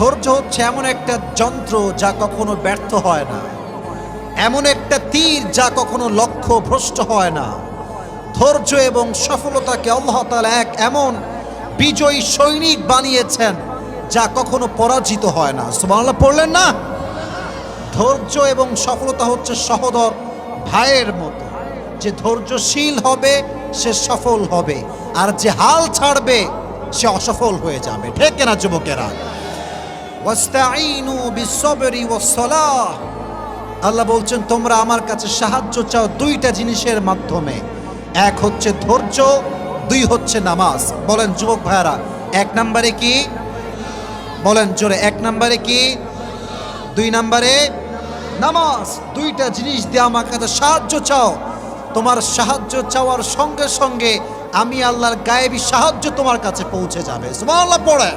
ধৈর্য হচ্ছে এমন একটা যন্ত্র যা কখনো ব্যর্থ হয় না। এমন একটা তীর যা কখনো লক্ষ্য ভ্রষ্ট হয় না। ধৈর্য এবং সফলতাকে আল্লাহ তাআলা এক এমন বিজয়ী সৈনিক বানিয়েছেন যা কখনো পরাজিত হয় না। সুবহানাল্লাহ, পড়লেন না? ধৈর্য এবং সফলতা হচ্ছে সহদর ভাইয়ের মতো। যে ধৈর্যশীল হবে, সে সফল হবে। আর যে হাল ছাড়বে, সে অসফল হয়ে যাবে। ঠিক না যুবকেরা? আল্লাহ বলছেন, তোমরা আমার কাছে সাহায্য চাও দুইটা জিনিসের মাধ্যমে। এক হচ্ছে ধৈর্য, দুই হচ্ছে নামাজ। বলেন যুবক ভাইয়ারা, এক নম্বরে কি? বলেন জোরে, এক নম্বরে কি? দুই নম্বরে নামাজ। দুইটা জিনিস দিয়ে আমার কাছে সাহায্য চাও। তোমার সাহায্য চাওয়ার সঙ্গে সঙ্গে আমি আল্লাহর গায়েবী সাহায্য তোমার কাছে পৌঁছে যাবে। পড়ে